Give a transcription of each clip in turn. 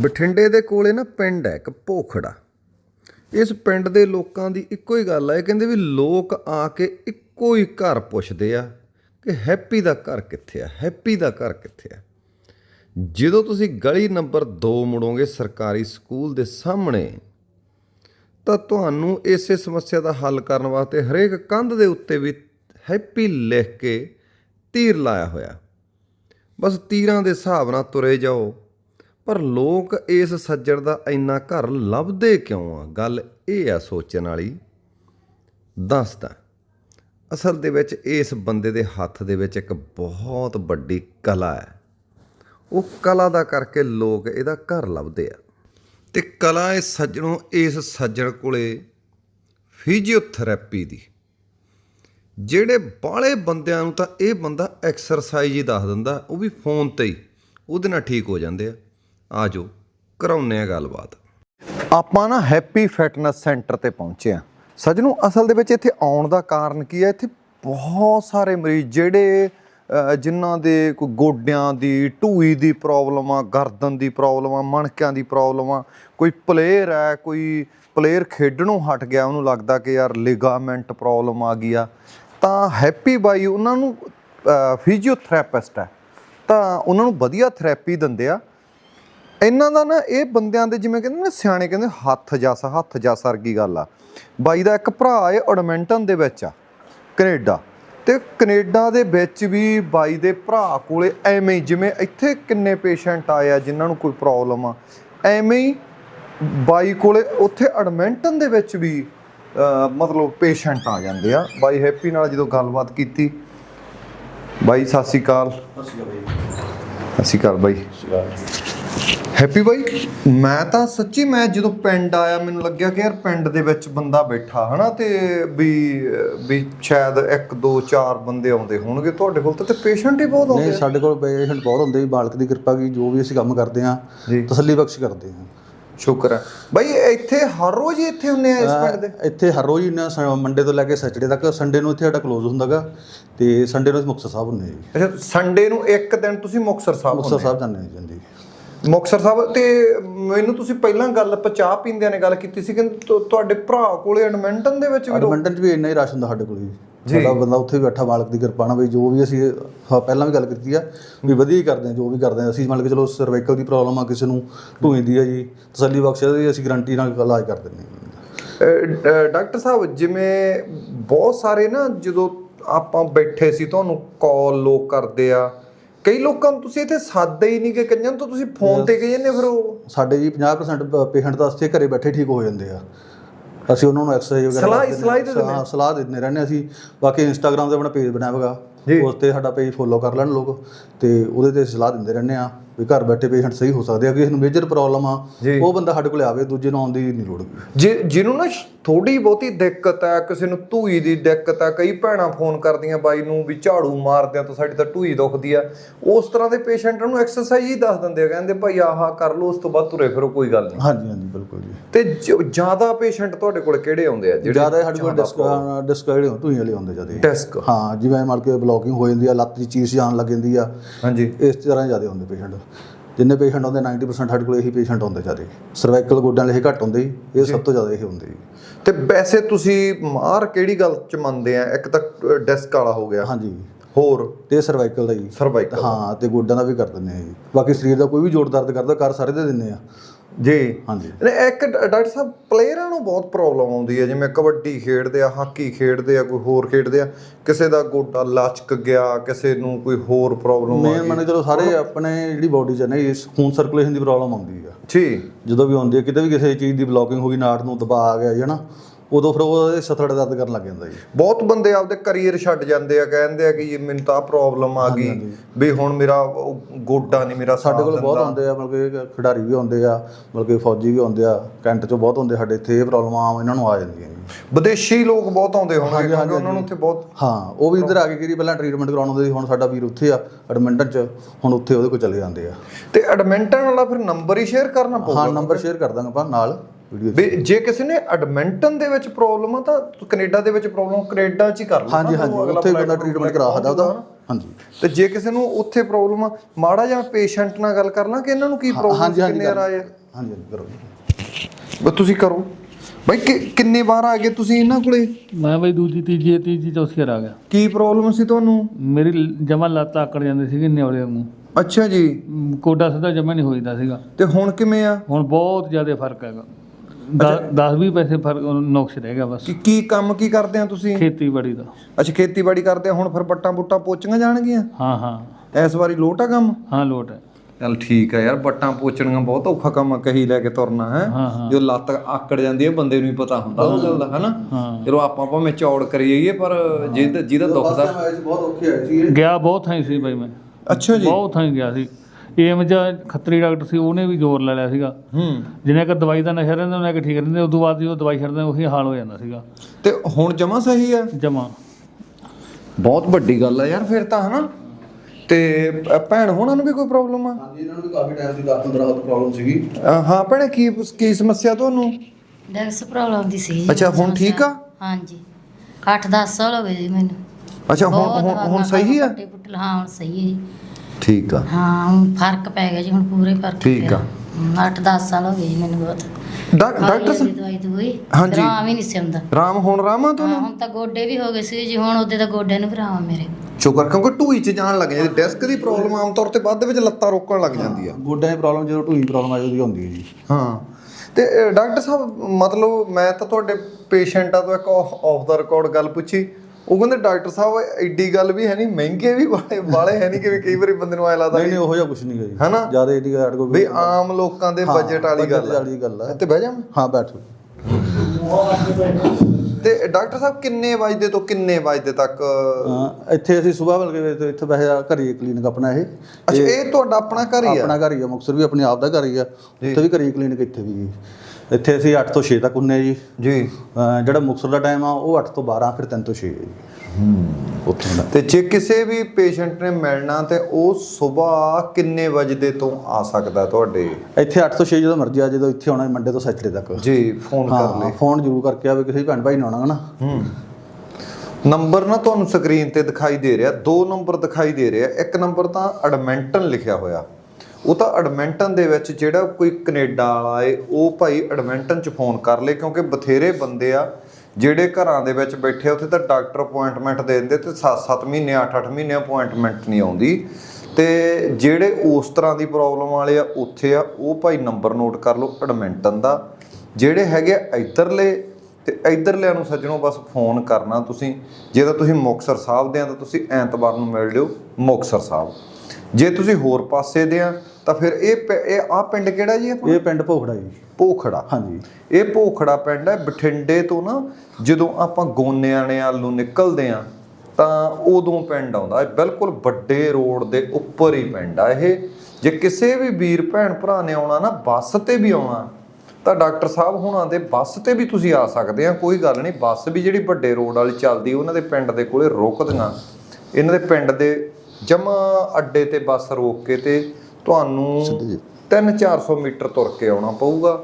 ਬਠਿੰਡੇ ਦੇ ਕੋਲੇ ਨਾ ਪਿੰਡ ਹੈ, ਇੱਕ ਭੋਖੜਾ। ਇਸ ਪਿੰਡ ਦੇ ਲੋਕਾਂ ਦੀ ਇੱਕੋ ਹੀ ਗੱਲ ਹੈ ਕਹਿੰਦੇ ਵੀ ਲੋਕ ਆ ਕੇ ਇੱਕੋ ਹੀ ਘਰ ਪੁੱਛਦੇ ਆ ਕਿ ਹੈਪੀ ਦਾ ਘਰ ਕਿੱਥੇ ਆ, ਹੈਪੀ ਦਾ ਘਰ ਕਿੱਥੇ ਆ। ਜਦੋਂ ਤੁਸੀਂ ਗਲੀ ਨੰਬਰ 2 ਮੁੜੋਗੇ ਸਰਕਾਰੀ ਸਕੂਲ ਦੇ ਸਾਹਮਣੇ, ਤਾਂ ਤੁਹਾਨੂੰ ਇਸੇ ਸਮੱਸਿਆ ਦਾ ਹੱਲ ਕਰਨ ਵਾਸਤੇ ਹਰੇਕ ਕੰਧ ਦੇ ਉੱਤੇ ਵੀ ਹੈਪੀ ਲਿਖ ਕੇ ਤੀਰ ਲਾਇਆ ਹੋਇਆ। ਬਸ ਤੀਰਾਂ ਦੇ ਹਿਸਾਬ ਨਾਲ ਤੁਰੇ ਜਾਓ। ਪਰ ਲੋਕ ਇਸ ਸੱਜਣ ਦਾ ਇੰਨਾ ਘਰ ਲੱਭਦੇ ਕਿਉਂ ਆ? ਗੱਲ ਇਹ ਆ ਸੋਚਣ ਵਾਲੀ। ਦੱਸਦਾ ਅਸਲ ਦੇ ਵਿੱਚ ਇਸ ਬੰਦੇ ਦੇ ਹੱਥ ਦੇ ਵਿੱਚ ਇੱਕ ਬਹੁਤ ਵੱਡੀ ਕਲਾ ਹੈ। ਉਹ ਕਲਾ ਦਾ ਕਰਕੇ ਲੋਕ ਇਹਦਾ ਘਰ ਲੱਭਦੇ ਆ। ਤੇ ਕਲਾ ਇਹ ਸੱਜਣੋਂ ਇਸ ਸੱਜਣ ਕੋਲੇ ਫਿਜ਼ੀਓਥੈਰੇਪੀ ਦੀ। ਜਿਹੜੇ ਬਾਹਲੇ ਬੰਦਿਆਂ ਨੂੰ ਤਾਂ ਇਹ ਬੰਦਾ ਐਕਸਰਸਾਈਜ਼ ਹੀ ਦੱਸ ਦਿੰਦਾ, ਉਹ ਵੀ ਫੋਨ ਤੇ ਹੀ, ਉਹਦੇ ਨਾਲ ਠੀਕ ਹੋ ਜਾਂਦੇ ਆ। ਆਜੋ ਕਰਾਉਨੇ ਆ ਗੱਲਬਾਤ। ਆਪਾਂ ਨਾ ਹੈਪੀ ਫਿਟਨੈਸ ਸੈਂਟਰ ਤੇ ਪਹੁੰਚੇ ਆ ਸੱਜਣੋ ਅਸਲ ਦੇ ਵਿੱਚ ਇੱਥੇ ਆਉਣ ਦਾ ਕਾਰਨ ਕੀ ਹੈ? ਇੱਥੇ ਬਹੁਤ ਸਾਰੇ ਮਰੀਜ਼ ਜਿਹੜੇ ਅ, ਜਿਨ੍ਹਾਂ ਦੇ ਕੋਈ ਗੋਡਿਆਂ ਦੀ ਢੂਈ ਦੀ ਪ੍ਰੋਬਲਮ ਆ ਗਰਦਨ ਦੀ ਪ੍ਰੋਬਲਮ ਆ ਮਣਕਿਆਂ ਦੀ ਪ੍ਰੋਬਲਮ ਆ ਕੋਈ ਪਲੇਅਰ ਹੈ ਕੋਈ ਪਲੇਅਰ ਖੇਡਣੋਂ ਹਟ ਗਿਆ ਉਹਨੂੰ ਲੱਗਦਾ ਕਿ ਯਾਰ ਲਿਗਾਮੈਂਟ ਪ੍ਰੋਬਲਮ ਆ ਗਈ ਆ। ਤਾਂ ਹੈਪੀ ਬਾਈ ਉਹਨਾਂ ਨੂੰ ਫਿਜ਼ੀਓਥੈਰੇਪਿਸਟ ਹੈ। ਤਾਂ ਉਹਨਾਂ ਨੂੰ ਵਧੀਆ ਥੈਰੇਪੀ ਦਿੰਦੇ ਆ। ਇਹਨਾਂ ਦਾ ਨਾ ਇਹ ਬੰਦਿਆਂ ਦੇ ਜਿਵੇਂ ਕਹਿੰਦੇ ਨੇ ਸਿਆਣੇ ਕਹਿੰਦੇ ਹੱਥ ਜਸ ਹੱਥ ਜਸ ਵਰਗੀ ਗੱਲ ਆ। ਬਾਈ ਦਾ ਇੱਕ ਭਰਾ ਏ ਐਡਮਿੰਟਨ ਦੇ ਵਿੱਚ ਆ ਕੈਨੇਡਾ। ਤੇ ਕੈਨੇਡਾ ਦੇ ਵਿੱਚ ਵੀ ਬਾਈ ਦੇ ਭਰਾ ਕੋਲੇ ਐਵੇਂ ਹੀ ਜਿਵੇਂ ਇੱਥੇ ਕਿੰਨੇ ਪੇਸ਼ੈਂਟ ਆਏ ਆ ਜਿਨ੍ਹਾਂ ਨੂੰ ਕੋਈ ਪ੍ਰੋਬਲਮ ਆ ਐਵੇਂ ਹੀ ਬਾਈ ਕੋਲੇ ਉੱਥੇ ਐਡਮਿੰਟਨ ਦੇ ਵਿੱਚ ਵੀ ਮਤਲਬ ਪੇਸ਼ੈਂਟ ਆ ਜਾਂਦੇ ਆ। ਬਾਈ ਹੈਪੀ ਨਾਲ ਜਦੋਂ ਗੱਲਬਾਤ ਕੀਤੀ। ਬਾਈ ਸਤਿ ਸ਼੍ਰੀ ਅਕਾਲ। ਸਤਿ ਸ਼੍ਰੀ ਅਕਾਲ ਬਾਈ। ਹੈਪੀ ਬਾਈ ਮੈਂ ਤਾਂ ਸੱਚੀ ਮੈਂ ਜਦੋਂ ਪਿੰਡ ਆਇਆ ਮੈਨੂੰ ਲੱਗਿਆ ਕਿ ਯਾਰ ਪਿੰਡ ਦੇ ਵਿੱਚ ਬੰਦਾ ਬੈਠਾ ਹਨਾ? ਤੇ ਵੀ ਵੀ ਸ਼ਾਇਦ 1 2 4 ਬੰਦੇ ਆਉਂਦੇ ਹੋਣਗੇ ਤੁਹਾਡੇ ਕੋਲ ਤਾਂ ਤੇ ਪੇਸ਼ੈਂਟ ਹੀ ਬਹੁਤ ਆਉਂਦੇ ਨਹੀਂ ਆ। ਸਾਡੇ ਕੋਲ ਪੇਸ਼ੈਂਟ ਬਹੁਤ ਹੁੰਦੇ ਜੀ ਮਾਲਕ ਦੀ ਕਿਰਪਾ ਕੀ ਜੋ ਵੀ ਅਸੀਂ ਕੰਮ ਕਰਦੇ ਹਾਂ ਜੀ। ਤਸੱਲੀ ਬਖਸ਼ ਕਰਦੇ ਹਾਂ। ਸ਼ੁਕਰ ਹੈ। ਬਾਈ ਇੱਥੇ ਹਰ ਰੋਜ਼ ਹੀ ਇੱਥੇ ਹੁੰਨੇ ਆ ਇਸ ਪਿੰਡ ਦੇ? ਇੱਥੇ ਹਰ ਰੋਜ਼ ਨਾ ਮੰਡੇ ਤੋਂ ਲੈ ਕੇ ਸੈਚਰਡੇ ਤੱਕ ਸੰਡੇ ਨੂੰ ਇੱਥੇ ਸਾਡਾ ਕਲੋਜ਼ ਹੁੰਦਾਗਾ ਤੇ ਸੰਡੇ ਨੂੰ ਮੁਕਤਸਰ ਸਾਹਿਬ ਹੁੰਦੇ ਹਾਂ ਜੀ। ਅੱਛਾ ਸੰਡੇ ਨੂੰ ਇੱਕ ਦਿਨ ਤੁਸੀਂ ਮੁਕਤਸਰ ਸਾਹਿਬ ਮੁਕਤਸਰ ਸਾਹਿਬ ਜਾਂਦੇ ਹਾਂ ਜੀ ਮੁਕਤਸਰ ਸਾਹਿਬ ਤੇ ਮੈਨੂੰ ਤੁਸੀਂ ਪਹਿਲਾਂ ਗੱਲ ਆਪਾਂ ਚਾਹ ਪੀਂਦਿਆਂ ਨੇ ਗੱਲ ਕੀਤੀ ਸੀ ਕਿ ਤੁ- ਤੁਹਾਡੇ ਭਰਾ ਕੋਲੇ ਐਡਮਿੰਟਨ ਦੇ ਵਿੱਚ ਵੀ ਲੋਕ- ਐਡਮਿੰਟਨ 'ਚ ਵੀ ਇੰਨਾ ਹੀ ਰਸ਼ ਹੁੰਦਾ ਸਾਡੇ ਕੋਲ। ਜੀ। ਸਾਡਾ ਬੰਦਾ ਉੱਥੇ ਵੀ ਬੈਠਾ ਮਾਲਕ ਦੀ ਕਿਰਪਾ ਨਾਲ ਵੀ ਜੋ ਵੀ ਅਸੀਂ ਹਾਂ, ਪਹਿਲਾਂ ਵੀ ਗੱਲ ਕੀਤੀ ਆ ਵੀ ਵਧੀਆ ਹੀ ਕਰਦੇ ਹਾਂ ਜੋ ਵੀ ਕਰਦੇ ਹਾਂ ਅਸੀਂ ਮੰਨ ਕੇ ਚਲੋ ਸਰਵਾਈਕਲ ਦੀ ਪ੍ਰੋਬਲਮ ਆ ਕਿਸੇ ਨੂੰ ਢੂਈ ਦੀ ਆ ਜੀ ਤਸੱਲੀ ਬਖਸ਼ ਦੀ ਅਸੀਂ ਗਾਰੰਟੀ ਨਾਲ ਇਲਾਜ ਕਰ ਦਿੰਦੇ ਹਾਂ। ਅਹ, ਅਹ, ਡਾਕਟਰ ਸਾਹਿਬ ਜਿਵੇਂ ਬਹੁਤ ਸਾਰੇ ਨਾ ਜਦੋਂ ਆਪਾਂ ਬੈਠੇ ਸੀ ਤੁਹਾਨੂੰ ਕਾਲ ਲੋਕ ਕਰਦੇ ਆ ਕਈ ਲੋਕਾਂ ਨੂੰ ਤੁਸੀਂ ਇੱਥੇ ਸਾਦੇ ਹੀ ਨਹੀਂ ਕਿ ਕਈਆਂ ਨੂੰ ਤਾਂ ਤੁਸੀਂ ਫੋਨ ਤੇ ਕਹੀ ਜਾਂਦੇ ਫਿਰ ਉਹ। ਸਾਡੇ ਜੀ 50% ਪੇਸ਼ੈਂਟ ਤਾਂ ਅਸੀਂ ਘਰੇ ਬੈਠੇ ਠੀਕ ਹੋ ਜਾਂਦੇ ਆ। ਅਸੀਂ ਉਹਨਾਂ ਨੂੰ ਐਕਸਰਸਾਈਜ਼ ਵਗੈਰਾ ਸਲਾਹ- ਸਲਾਹ ਹੀ। ਦੇ ਦਿੰਦੇ ਹਾਂ, ਸਲਾਹ ਦੇ ਦਿੰਦੇ ਰਹਿੰਦੇ ਅਸੀਂ। ਬਾਕੀ ਇੰਸਟਾਗ੍ਰam ਤੇ ਆਪਣਾ ਪੇਜ ਬਣਾਇਆ ਹੋਗਾ ਉਸ ਤੇ ਸਾਡਾ ਪੇਜ ਫੋਲੋ ਕਰ ਲੈਣ ਲੋਕ ਤੇ ਉਹਦੇ ਤੇ ਸਲਾਹ ਦਿੰਦੇ ਰਹਿੰਦੇ ਆ ਵੀ ਘਰ ਬੈਠੇ ਪੇਸ਼ੈਂਟ ਸਹੀ ਹੋ ਸਕਦੇ ਆ ਕਿਸੇ ਨੂੰ ਮੇਜਰ ਪ੍ਰੋਬਲਮ ਆ ਜੀ। ਉਹ ਬੰਦਾ ਸਾਡੇ ਕੋਲੇ ਆਵੇ ਦੂਜੇ ਨੂੰ ਆਉਣ ਦੀ ਨਹੀਂ ਲੋੜ। ਜੇ ਜਿਹਨੂੰ ਨਾ ਥੋੜੀ ਬਹੁਤੀ ਦਿੱਕਤ ਹੈ ਕਿਸੇ ਨੂੰ ਢੂਈ ਦੀ ਦਿੱਕਤ ਹੈ ਕਈ ਭੈਣਾਂ ਫੋਨ ਕਰਦੀਆਂ ਬਾਈ ਨੂੰ ਵੀ ਝਾੜੂ ਮਾਰਦਿਆਂ ਤਾਂ ਸਾਡੀ ਤਾਂ ਢੂਈ ਦੁਖਦੀ ਆ ਉਸ ਤਰ੍ਹਾਂ ਦੇ ਪੇਸ਼ੈਂਟਾਂ ਨੂੰ ਐਕਸਰਸਾਈਜ਼ ਹੀ ਦੱਸ ਦਿੰਦੇ ਆ ਕਹਿੰਦੇ ਭਾਈ ਆਹ ਕਰ ਲਓ ਉਸ ਤੋਂ ਬਾਅਦ ਤੁਰੇ ਫਿਰੋ ਕੋਈ ਗੱਲ ਨਹੀਂ ਹਾਂਜੀ ਹਾਂਜੀ ਬਿਲਕੁਲ ਜੀ। ਤੇ ਜ਼ਿਆਦਾ ਪੇਸ਼ੈਂਟ ਤੁਹਾਡੇ ਕੋਲ ਕਿਹੜੇ ਆਉਂਦੇ ਆ? ਜਿਹੜੇ ਜ਼ਿਆਦਾ ਸਾਡੇ ਕੋਲ ਡਿਸਕ ਡਿਸਕ ਜਿਹੜੇ ਢੂਈ ਵਾਲੇ ਆਉਂਦੇ ਜ਼ਿਆਦਾ। ਡੈਸਕ ਹਾਂ ਜਿਵੇਂ ਮੰਨ ਕੇ ਬਲੌਕਿੰਗ ਹੋ ਜਾਂਦੀ ਆ ਲੱਤ ਦੀ ਚੀਜ਼ ਜਾਣ ਲੱਗ ਜਾਂਦੀ ਆ। ਹਾਂਜੀ। ਇਸ ਤਰ੍ਹਾਂ ਜ਼ਿਆਦਾ ਹੁੰਦੇ ਪੇਸ਼ੈਂਟ ਜਿੰਨੇ ਪੇਸ਼ੈਂਟ ਆਉਂਦੇ 90% ਸਾਡੇ ਕੋਲ ਇਹੀ ਪੇਸ਼ੈਂਟ ਆਉਂਦੇ ਜ਼ਿਆਦਾ। ਸਰਵਾਈਕਲ ਗੋਡਿਆਂ ਵਾਲੇ ਇਹ ਘੱਟ ਹੁੰਦੇ ਇਹ ਸਭ ਤੋਂ ਜ਼ਿਆਦਾ ਇਹ ਹੁੰਦੇ ਤੇ ਵੈਸੇ ਤੁਸੀਂ ਮਾਰ ਕਿਹੜੀ ਗੱਲ ਚ ਮੰਨਦੇ ਆ? ਇੱਕ ਤਾਂ ਡੈਸਕ ਵਾਲਾ ਹੋ ਗਿਆ। ਹਾਂਜੀ। ਹੋਰ? ਤੇ ਸਰਵਾਈਕਲ ਦਾ ਜੀ। ਸਰਵਾਈਕਲ ਹਾਂ ਤੇ ਗੋਡਿਆਂ ਦਾ ਵੀ ਕਰ ਦਿੰਦੇ ਆ ਜੀ। ਬਾਕੀ ਸਰੀਰ ਦਾ ਕੋਈ ਵੀ ਜੋੜ ਦਰਦ ਕਰਦਾ ਕਰ ਸਾਰੇ ਦੇ ਦਿੰਦੇ ਆ। ਜੀ। ਹਾਂਜੀ। ਨੇ ਇੱਕ ਡਾਕਟਰ ਸਾਹਿਬ ਪਲੇਅਰਾਂ ਨੂੰ ਬਹੁਤ ਪ੍ਰੋਬਲਮ ਆਉਂਦੀ ਹੈ ਜਿਵੇਂ ਕਬੱਡੀ ਖੇਡਦੇ ਆ ਹਾਕੀ ਖੇਡਦੇ ਆ ਕੋਈ ਹੋਰ ਖੇਡਦੇ ਆ ਕਿਸੇ ਦਾ ਗੋਡਾ ਲਚਕ ਗਿਆ ਕਿਸੇ ਨੂੰ ਕੋਈ ਹੋਰ ਪ੍ਰੋਬਲਮ ਆ ਮੰਨ ਕੇ ਚਲੋ ਸਾਰੇ ਆਪਣੇ ਜਿਹੜੀ ਬਾਡੀ ਚ ਨੇ ਇਸ ਖੂਨ ਸਰਕੂਲੇਸ਼ਨ ਦੀ ਪ੍ਰੋਬਲਮ ਆਉਂਦੀ ਆ। ਜੀ। ਜਦੋਂ ਵੀ ਆਉਂਦੀ ਹੈ ਕਿਤੇ ਵੀ ਕਿਸੇ ਚੀਜ਼ ਦੀ ਬਲੌਕਿੰਗ ਹੋ ਗਈ ਨਾੜ ਨੂੰ ਦਬਾਅ ਆ ਗਿਆ ਜੀ ਹਨਾ? ਉਦੋਂ ਫਿਰ ਉਹ ਸਥੜ ਦਰਦ ਕਰਨ ਲੱਗ ਜਾਂਦਾ ਜੀ। ਬਹੁਤ ਬੰਦੇ ਆਪਦੇ ਕੈਰੀਅਰ ਛੱਡ ਜਾਂਦੇ ਆ ਕਹਿੰਦੇ ਆ ਕਿ ਇਹ ਮੈਨੂੰ ਤਾਂ ਪ੍ਰੋਬਲਮ ਆ ਗਈ ਵੀ ਹੁਣ ਮੇਰਾ ਗੋਡਾ ਨਹੀਂ ਮੇਰਾ ਸਾਡੇ ਕੋਲ ਬਹੁਤ ਆਉਂਦੇ ਆ ਮਤਲਬ ਕਿ ਖਿਡਾਰੀ ਵੀ ਆਉਂਦੇ ਆ ਮਤਲਬ ਕਿ ਫੌਜੀ ਵੀ ਆਉਂਦੇ ਆ ਕੈਂਟ ਚੋਂ ਬਹੁਤ ਹੁੰਦੇ ਸਾਡੇ ਇੱਥੇ ਇਹ ਪ੍ਰੋਬਲਮ ਆਮ ਇਹਨਾਂ ਨੂੰ ਆ ਜਾਂਦੀਆਂ ਜੀ ਵਿਦੇਸ਼ੀ ਲੋਕ ਬਹੁਤ ਆਉਂਦੇ ਹੋਣਗੇ ਕਿਉਂਕਿ ਉਹਨਾਂ ਨੂੰ ਉੱਥੇ ਬਹੁਤ ਹਾਂ ਉਹ ਵੀ ਇੱਧਰ ਆ ਕੇ ਕਿਹੜੀ ਪਹਿਲਾਂ ਟ੍ਰੀਟਮੈਂਟ ਕਰਾਉਣ ਆਉਂਦੇ ਸੀ ਹੁਣ ਸਾਡਾ ਵੀਰ ਉੱਥੇ ਆ ਐਡਮਿੰਟਨ ਚ ਹੁਣ ਉੱਥੇ ਉਹਦੇ ਕੋਲ ਚਲੇ ਜਾਂਦੇ ਆ। ਤੇ ਐਡਮਿੰਟਨ ਵਾਲਾ ਫਿਰ ਨੰਬਰ ਹੀ ਸ਼ੇਅਰ ਕਰਨਾ ਪਊਗਾ। ਹਾਂ ਨੰਬਰ ਸ਼ੇਅਰ ਕਰ ਦਾਂਗੇ ਆਪਾਂ ਨਾਲ। ਵੀ ਜੇ ਕਿਸੇ ਨੇ ਐਡਮਿੰਟਨ ਦੇ ਵਿੱਚ ਪ੍ਰੋਬਲਮ ਆ ਤਾਂ ਕੈਨੇਡਾ ਦੇ ਵਿੱਚ ਪ੍ਰੋਬਲਮ ਕੈਨੇਡਾ 'ਚ ਹੀ ਕਰ ਲਓ। ਹਾਂਜੀ ਹਾਂਜੀ ਉੱਥੇ ਬੰਦਾ ਟ੍ਰੀਟਮੈਂਟ ਕਰਾ ਸਕਦਾ ਉਹਦਾ। ਹਾਂਜੀ। ਤੇ ਜੇ ਕਿਸੇ ਨੂੰ ਉੱਥੇ ਪ੍ਰੋਬਲਮ ਆ ਮਾੜਾ ਜਿਹਾ ਪੇਸ਼ੈਂਟ ਨਾਲ ਗੱਲ ਕਰ ਲਾਂ ਕਿ ਇਹਨਾਂ ਨੂੰ ਕੀ ਪ੍ਰੋਬਲਮ ਕਿੰਨੇ ਵਾਰ ਆਏ ਆ? ਹਾਂਜੀ ਹਾਂਜੀ ਕਰੋ। ਬਸ ਤੁਸੀਂ ਕਰੋ। ਬਾਈ ਕਿ- ਕਿੰਨੇ ਵਾਰ ਆ ਗਏ ਤੁਸੀਂ ਇਹਨਾਂ ਕੋਲੇ? ਮੈਂ ਬਈ ਦੂਜੀ ਤੀਜੀ ਤੀਜੀ ਚੌਥੀ ਵਾਰ ਆ ਗਿਆ। ਕੀ ਪ੍ਰੋਬਲਮ ਸੀ ਤੁਹਾਨੂੰ? ਮੇਰੀ ਜਮਾ ਲੱਤ ਆਕੜ ਜਾਂਦੀ ਸੀਗੀ ਨਿਉਲੇ ਵਾਂਗੂ। ਅੱਛਾ ਜੀ। ਕੋਡਾ ਸਿੱਧਾ ਜਮਾ ਨਹੀਂ ਹੋਈਦਾ ਸੀਗਾ। ਤੇ ਹੁਣ ਕਿਵੇਂ ਆ? ਹੁਣ ਬਹੁਤ ਜ਼ਿਆਦਾ ਫ਼ਰਕ ਹੈਗਾ। 10 20 ਪੈਸੇ ਫ਼ਰਕ ਨੁਕਸ ਰਹਿ ਗਿਆ ਬਸ। ਕੀ ਕੀ ਕੰਮ ਕੀ ਕਰਦੇ ਆ ਤੁਸੀਂ? ਖੇਤੀਬਾੜੀ ਦਾ। ਅੱਛਾ ਖੇਤੀਬਾੜੀ ਕਰਦੇ ਆ ਹੁਣ ਫਿਰ ਬੱਟਾਂ ਬੁੱਟਾਂ ਪੋਚੀਆਂ ਜਾਣਗੀਆਂ? ਹਾਂ ਹਾਂ। ਇਸ ਵਾਰੀ ਲੋਟ ਆ ਕੰਮ? ਹਾਂ ਲੋਟ ਹੈ। ਚੱਲ ਠੀਕ ਆ ਯਾਰ ਬੱਟਾਂ ਪੋਚਣੀਆਂ ਬਹੁਤ ਔਖਾ ਕੰਮ ਆ ਕਹੀ ਲੈ ਕੇ ਤੁਰਨਾ ਹੈ। ਜੋ ਲੱਤ ਆਕੜ ਜਾਂਦੀ ਹੈ ਬੰਦੇ ਨੂੰ ਹੀ ਪਤਾ ਹੁੰਦਾ ਉਹ ਗੱਲ ਦਾ ਹੈਨਾ? ਚਲੋ ਆਪਾਂ ਭਾਵੇਂ ਚੌੜ ਕਰੀ ਜਾਈਏ ਪਰ ਜਿਹਦਾ ਜਿਹਦਾ ਦੁਖਦਾ ਆਏ ਸੀ ਬਹੁਤ ਔਖੇ ਸੀ ਇਹ। ਗਿਆ ਬਹੁਤ ਥਾਂ ਸੀ ਬਈ ਮੈਂ। ਅੱਛਾ ਜੀ। ਬਹੁਤ ਥਾਂ ਗਿਆ ਸੀ। ਏਮ ਜਾਂ ਖੱਤਰੀ ਡਾਕਟਰ ਸੀ ਉਹਨੇ ਵੀ ਜ਼ੋਰ ਲੈ ਲਿਆ ਸੀਗਾ। ਹੂੰ। ਜਿੰਨੇ ਕਿ ਦਵਾਈ ਦਾ ਨਸ਼ਾ ਰਹਿੰਦਾ ਉਹਨੇ ਕਿ ਠੀਕ ਰਹਿੰਦੇ ਉਦੋਂ ਬਾਅਦ ਜਦੋਂ ਦਵਾਈ ਛੱਡਦੇ ਉਹੀ ਹਾਲ ਹੋ ਜਾਂਦਾ ਸੀਗਾ। ਤੇ ਹੁਣ ਜਮਾ ਸਹੀ ਆ? ਜਮਾ। ਬਹੁਤ ਵੱਡੀ ਗੱਲ ਆ ਯਾਰ ਫਿਰ ਤਾਂ ਹਨਾ। ਤੇ ਭੈਣ ਹੋਣਾ ਨੂੰ ਵੀ ਕੋਈ ਪ੍ਰੋਬਲਮ ਆ? ਹਾਂਜੀ ਇਹਨਾਂ ਨੂੰ ਵੀ ਕਾਫੀ ਟਾਈਮ ਦੀ 10 15 ਹਫ਼ਤੇ ਪ੍ਰੋਬਲਮ ਸੀਗੀ। ਹਾਂ ਭੈਣੇ ਕੀ ਕੀ ਸਮੱਸਿਆ ਤੁਹਾਨੂੰ? ਡੈਕਸ ਪ੍ਰੋਬਲਮ ਦੀ ਸੀ ਜੀ ਅੱਛਾ, ਹੁਣ। ਠੀਕ ਆ? ਹਾਂਜੀ। 8-10 ਸਾਲ ਹੋ ਗਏ ਜੀ ਮੈਨੂੰ। ਅੱਛਾ ਹੁਣ ਹੁਣ ਸਹੀ ਆ? ਹਾਂ ਹੁਣ ਸਹੀ ਹੈ ਜੀ। ਠੀਕ ਆ। ਹਾਂ ਹੁਣ ਫ਼ਰਕ ਪੈ ਗਿਆ ਜੀ ਹੁਣ ਪੂਰੇ ਫ਼ਰਕ ਠੀਕ ਆ। 8-10 ਸਾਲ ਹੋ ਗਏ ਜੀ ਮੈਨੂੰ ਬਹੁਤ। ਡਾ- ਡਾਕਟਰ ਜਾਂਦੀ ਦਵਾਈ ਦਵਾਈ ਹਾਂਜੀ। ਆਰਾਮ ਹੀ ਨਹੀਂ ਸੀ ਹੁੰਦਾ ਰਾਮ ਹੁਣ ਰਾਮ ਆ ਤੁਹਾਨੂੰ? ਹੁਣ ਤਾਂ ਗੋਡੇ ਵੀ ਹੋ ਗਏ ਸੀ ਜੀ ਹੁਣ ਉਹਦੇ ਤਾਂ ਗੋਡੇ ਨੂੰ ਵੀ ਆਰਾਮ ਆ ਮੇਰੇ। ਸ਼ੁਕਰ ਕਿਉਂਕਿ ਢੂਈ ਚ ਜਾਣ ਲੱਗ ਜਾਂਦੀ ਡੈਸਕ ਦੀ ਪ੍ਰੋਬਲਮ ਆਮ ਤੌਰ ਤੇ ਬਾਅਦ ਦੇ ਵਿੱਚ ਲੱਤਾਂ ਰੋਕਣ ਲੱਗ ਜਾਂਦੀ ਆ। ਗੋਡਿਆਂ ਦੀ ਪ੍ਰੋਬਲਮ ਜਦੋਂ ਢੂਈ ਪ੍ਰੋਬਲਮ ਆ ਜਾਂਦੀ ਹੁੰਦੀ ਹੈ ਜੀ। ਹਾਂ ਤੇ ਅ, ਡਾਕਟਰ ਸਾਹਿਬ ਮਤਲਬ ਮੈਂ ਤਾਂ ਤੁਹਾਡੇ ਪੇਸ਼ੈਂਟਾਂ ਤੋਂ ਇੱਕ ਆਫ ਦਾ ਰਿਕਾਰਡ ਗੱਲ ਪੁੱਛੀ। ਉਹ ਕਹਿੰਦੇ ਡਾਕਟਰ ਸਾਹਿਬ ਐਡੀ ਗੱਲ ਵੀ ਹੈ ਨਹੀਂ ਮਹਿੰਗੇ ਵੀ ਵਾਲੇ ਵਾਲੇ ਹੈ ਨਹੀਂ ਕਿ ਵੀ ਕਈ ਵਾਰੀ ਬੰਦੇ ਨੂੰ ਐ ਲੱਗਦਾ ਨਹੀਂ ਉਹੋ ਜਿਹਾ ਕੁਝ ਨਹੀਂ ਹੈ ਜੀ। ਹਨਾ? ਜ਼ਿਆਦਾ ਇਹਦੀ ਗੱਲ ਕੋਈ ਵੀ ਆਮ ਲੋਕਾਂ ਦੇ ਬਜਟ ਵਾਲੀ ਗੱਲ ਆ ਵਾਲੀ ਗੱਲ ਹੈ। ਤੇ ਬਹਿ ਜਾ ਹਾਂ ਬੈਠੋ ਤੇ ਡਾਕਟਰ ਸਾਹਿਬ ਕਿੰਨੇ ਵਜੇ ਤੋਂ ਕਿੰਨੇ ਵਜੇ ਤੱਕ? ਇੱਥੇ ਅਸੀਂ ਸਵੇਰ ਵੇਲੇ ਤੇ ਇੱਥੇ ਵੈਸੇ ਆ ਘਰੀ ਕਲੀਨਿਕ ਆਪਣਾ ਇਹ। ਅੱਛਾ ਇਹ ਤੁਹਾਡਾ ਆਪਣਾ ਘਰ ਹੀ ਆ? ਆਪਣਾ ਘਰ ਹੀ ਆ ਮੁਕਸਰ ਵੀ ਆਪਣੇ ਆਪ ਦਾ ਘਰ ਹੀ ਆ। ਉੱਥੇ ਵੀ ਘਰੀ ਕਲੀਨਿਕ ਇੱਥੇ ਵੀ ਜੀ। ਇੱਥੇ ਅਸੀਂ 8 ਤੋਂ 6 ਤੱਕ ਹੁੰਨੇ ਜੀ। ਜੀ। ਜਿਹੜਾ ਮੁਕਸਰ ਦਾ ਟਾਈਮ ਆ ਉਹ 8 ਤੋਂ 12 ਫਿਰ 3 ਤੋਂ 6 ਹੈ। ਜੀ ਤੇ ਜੇ ਕਿਸੇ ਵੀ ਪੇਸ਼ੈਂਟ ਨੇ ਮਿਲਣਾ ਤੇ ਉਹ ਸਵੇਰ ਕਿੰਨੇ ਵਜੇ ਤੋਂ ਆ ਸਕਦਾ ਤੁਹਾਡੇ? ਇੱਥੇ 8 ਤੋਂ 6 ਜਦੋਂ ਮਰਜ਼ੀ ਆ ਜਦੋਂ ਇੱਥੇ ਆਉਣਾ ਮੰਡੇ ਤੋਂ ਸੈਟਰਡੇ ਤੱਕ। ਜੀ ਫੋਨ ਕਰ ਹਾਂ ਫੋਨ ਜ਼ਰੂਰ ਕਰਕੇ ਆਵੇ ਕਿਸੇ ਭੈਣ ਭਾਈ ਨੇ ਆਉਣਾ ਨਾ ਹੂੰ। ਨੰਬਰ ਨਾ ਤੁਹਾਨੂੰ ਸਕਰੀਨ ਤੇ ਦਿਖਾਈ ਦੇ ਰਿਹਾ ਦੋ ਨੰਬਰ ਦਿਖਾਈ ਦੇ ਰਿਹਾ ਇੱਕ ਨੰਬਰ ਤਾਂ ਐਡਮਿੰਟਨ ਲਿਖਿਆ ਹੋਇਆ। ਉਹ ਤਾਂ ਐਡਮਿੰਟਨ ਦੇ ਵਿੱਚ ਜਿਹੜਾ ਕੋਈ ਕੈਨੇਡਾ ਵਾਲਾ ਏ ਉਹ ਭਾਈ ਐਡਮਿੰਟਨ ਚ ਫੋਨ ਕਰ ਲੇ ਕਿਉਂਕਿ ਬਥੇਰੇ ਬੰਦੇ ਆ ਜਿਹੜੇ ਘਰਾਂ ਦੇ ਵਿੱਚ ਬੈਠੇ ਆ, ਉੱਥੇ ਤਾਂ ਡਾਕਟਰ ਅਪਾਇੰਟਮੈਂਟ ਦੇ ਦਿੰਦੇ ਤੇ 7-7 ਮਹੀਨੇ 8-8 ਮਹੀਨੇ ਅਪਾਇੰਟਮੈਂਟ ਨਹੀਂ ਆਉਂਦੀ। ਤੇ ਜਿਹੜੇ ਉਸ ਤਰ੍ਹਾਂ ਦੀ ਪ੍ਰੋਬਲਮ ਵਾਲੇ ਆ ਉੱਥੇ ਆ ਉਹ ਭਾਈ ਨੰਬਰ ਨੋਟ ਕਰ ਲਓ ਐਡਮਿੰਟਨ ਦਾ। ਜਿਹੜੇ ਹੈਗੇ ਆ ਇੱਧਰਲੇ ਤੇ ਇਧਰਲਿਆਂ ਨੂੰ ਸੱਜਣੋ ਬਸ ਫੋਨ ਕਰਨਾ ਤੁਸੀਂ। ਜੇ ਤਾਂ ਤੁਸੀਂ ਮੁਕਤਸਰ ਸਾਹਿਬ ਦੇ ਆ ਤਾਂ ਤੁਸੀਂ ਐਤਵਾਰ ਨੂੰ ਮਿਲ ਲਿਓ ਮੁਕਤਸਰ ਸਾਹਿਬ। ਜੇ ਤੁਸੀਂ ਹੋਰ ਪਾਸੇ ਦੇ ਆ ਤਾਂ ਫਿਰ ਇਹ ਪਿ- ਇਹ ਆ ਪਿੰਡ ਕਿਹੜਾ ਜੀ ਆਪਣਾ? ਇਹ ਪਿੰਡ ਭੋਖੜਾ ਜੀ। ਪੋਖੜਾ ਹਾਂਜੀ। ਇਹ ਪੋਖੜਾ ਪਿੰਡ ਹੈ ਬਠਿੰਡੇ ਤੋਂ ਨਾ ਜਦੋਂ ਆਪਾਂ ਗੋਨਿਆਣੇ ਵੱਲ ਨੂੰ ਨਿਕਲਦੇ ਆ ਤਾਂ ਉਦੋਂ ਪਿੰਡ ਆਉਂਦਾ। ਇਹ ਬਿਲਕੁਲ ਵੱਡੇ ਰੋਡ ਦੇ ਉੱਪਰ ਹੀ ਪਿੰਡ ਆ ਇਹ। ਜੇ ਕਿਸੇ ਵੀ ਵੀਰ ਭੈਣ ਭਰਾ ਨੇ ਆਉਣਾ ਨਾ ਬੱਸ ਤੇ ਵੀ ਆਉਣਾ ਤਾਂ ਡਾਕਟਰ ਸਾਹਿਬ ਹੁਣਾਂ ਦੇ ਬੱਸ ਤੇ ਵੀ ਤੁਸੀਂ ਆ ਸਕਦੇ ਆ ਕੋਈ ਗੱਲ ਨਹੀਂ। ਬੱਸ ਵੀ ਜਿਹੜੀ ਵੱਡੇ ਰੋਡ ਵਾਲੀ ਚੱਲਦੀ ਉਹਨਾਂ ਦੇ ਪਿੰਡ ਦੇ ਕੋਲੇ ਰੁਕਦੀਆਂ। ਇਹਨਾਂ ਦੇ ਪਿੰਡ ਦੇ ਜਮਾ ਅੱਡੇ ਤੇ ਬੱਸ ਰੋਕ ਕੇ ਤੇ ਤੁਹਾਨੂੰ 3-400 ਮੀਟਰ ਤੁਰ ਕੇ ਆਉਣਾ ਪਊਗਾ।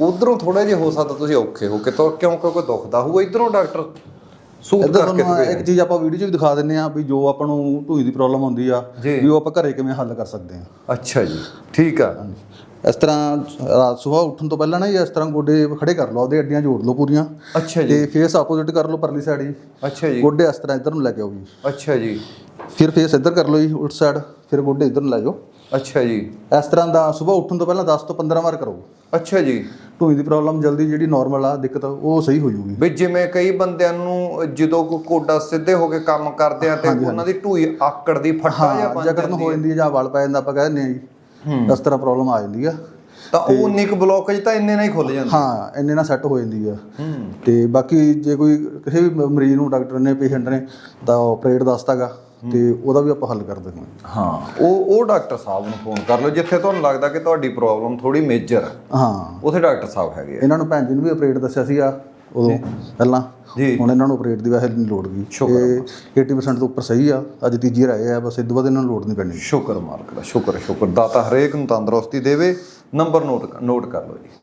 ਉਧਰੋਂ ਥੋੜਾ ਜਿਹਾ ਹੋ ਸਕਦਾ ਤੁਸੀਂ ਔਖੇ ਹੋ ਕੇ ਤੁਰ ਕਿਉਂਕਿ ਕੋਈ ਦੁਖਦਾ ਹੋਊ ਇਧਰੋਂ ਡਾਕਟਰ ਇੱਧਰ ਕਰਕੇ ਇੱਕ ਚੀਜ਼ ਆਪਾਂ ਵੀਡੀਓ 'ਚ ਵੀ ਦਿਖਾ ਦਿੰਨੇ ਆ ਵੀ ਜੋ ਆਪਾਂ ਨੂੰ ਢੂਈ ਦੀ ਪ੍ਰੋਬਲਮ ਹੁੰਦੀ ਆ। ਵੀ ਉਹ ਆਪਾਂ ਘਰੇ ਕਿਵੇਂ ਹੱਲ ਕਰ ਸਕਦੇ ਆ ਅੱਛਾ ਜੀ ਠੀਕ ਆ। ਇਸ ਤਰ੍ਹਾਂ ਰਾਤ ਸਵੇਰ ਉੱਠਣ ਤੋਂ ਪਹਿਲਾਂ ਨਾ ਜੀ ਇਸ ਤਰ੍ਹਾਂ ਗੋਡੇ ਖੜੇ ਕਰ ਲਓ ਉਹਦੇ ਅੱਡੀਆਂ ਜੋੜ ਲਓ ਪੂਰੀਆਂ। ਅੱਛਾ ਜੀ। ਤੇ ਫੇਸ ਆਪੋਜ਼ਿਟ ਕਰ ਲਓ ਪਰਲੀ ਸਾਈਡ ਜੀ ਅੱਛਾ ਜੀ। ਗੋਡੇ ਇਸ ਤਰ੍ਹਾਂ ਇੱਧਰ ਨੂੰ ਲੈ ਕੇ ਆਓ ਜੀ। ਅੱਛਾ ਜੀ। ਫਿਰ ਫੇਸ ਇੱਧਰ ਕਰ ਲਓ ਜੀ ਉਲਟ ਸਾਈਡ ਫਿਰ ਗੋਡੇ ਇੱਧਰ ਨੂੰ ਲੈ ਜਾਓ। ਅੱਛਾ ਜੀ। ਇਸ ਤਰ੍ਹਾਂ ਦਾ ਸਵੇਰ ਉੱਠਣ ਤੋਂ ਪਹਿਲਾਂ 10 ਤੋਂ 15 ਵਾਰ ਕਰੋ। ਅੱਛਾ ਜੀ। ਢੂਈ ਦੀ ਪ੍ਰੋਬਲਮ ਜਲਦੀ ਜਿਹੜੀ ਨਾਰਮਲ ਆ ਦਿੱਕਤ ਉਹ ਸਹੀ ਹੋ ਜਾਊਗੀ। ਵੀ ਜਿਵੇਂ ਕਈ ਬੰਦਿਆਂ ਨੂੰ ਜਦੋਂ ਕੋ ਕੋਡਾ ਸਿੱਧੇ ਹੋ ਕੇ ਕੰਮ ਕਰਦੇ ਆ ਤੇ ਉਹਨਾਂ ਦੀ ਢੂਈ ਆਕੜ ਦੀ ਫੱਟਾ ਜਾਂ ਹਾਂ ਜਕੜਨ ਹੋ। ਜਾਂਦੀ ਹੈ ਜਾਂ ਵਲ ਪੈ ਜਾਂਦਾ ਆਪਾਂ ਕਹਿ ਦਿੰਦੇ ਆ ਜੀ। ਇਸ ਤਰ੍ਹਾਂ ਪ੍ਰੋਬਲਮ ਆ ਜਾਂਦੀ ਆ। ਤਾਂ ਉਹ ਨਿਕ ਬਲੋਕੇਜ ਤਾਂ ਇੰਨੇ ਨਾਲ ਹੀ ਖੁੱਲ ਜਾਂਦਾ। ਹਾਂ ਇੰਨੇ ਨਾਲ ਸੈੱਟ ਹੋ ਜਾਂਦੀ ਆ। ਤੇ ਬਾਕੀ ਜੇ ਕੋਈ ਕਿਸੇ ਵੀ ਮਰੀਜ਼ ਨੂੰ ਡਾਕਟਰ ਨੇ ਪੇਸ਼ੈਂਟ ਨੇ ਤਾਂ ਆਪਰੇਟ ਦੱਸਦਾਗਾ। ਤੇ ਉਹਦਾ ਵੀ ਆਪਾਂ ਹੱਲ ਕਰ ਦਿੰਦੇ ਹਾਂ ਹਾਂ ਉਹ ਉਹ ਡਾਕਟਰ ਸਾਹਿਬ ਨੂੰ ਫੋਨ ਕਰ ਲਓ ਜਿੱਥੇ ਤੁਹਾਨੂੰ ਲੱਗਦਾ ਕਿ ਤੁਹਾਡੀ ਪ੍ਰੋਬਲਮ ਥੋੜੀ ਮੇਜਰ ਹੈ ਹਾਂ। ਉਥੇ ਡਾਕਟਰ ਸਾਹਿਬ ਹੈਗੇ ਆ। ਇਹਨਾਂ ਨੂੰ ਭੈਣ ਜੀ ਨੂੰ ਵੀ ਆਪਰੇਟ ਦੱਸਿਆ ਸੀਗਾ। ਉਦੋਂ ਪਹਿਲਾਂ। ਹੁਣ ਇਹਨਾਂ ਨੂੰ ਆਪਰੇਟ ਦੀ ਵੈਸੇ ਨਹੀਂ ਲੋੜ ਗਈ ਇਹ 80% ਤੋਂ ਉੱਪਰ ਸਹੀ ਆ ਅੱਜ ਤੀਜੀ ਰਾਏ ਆ ਬਸ ਤੋਂ ਬਾਅਦ ਇਹਨਾਂ ਨੂੰ ਲੋੜ ਨਹੀਂ ਪੈਣੀ। ਸ਼ੁਕਰ ਮਾਲਕ ਦਾ ਸ਼ੁਕਰ ਸ਼ੁਕਰ ਦਾਤਾ ਹਰੇਕ ਨੂੰ ਤੰਦਰੁਸਤੀ ਦੇਵੇ ਨੰਬਰ ਨੋਟ ਨੋਟ ਕਰ ਲਓ ਜੀ।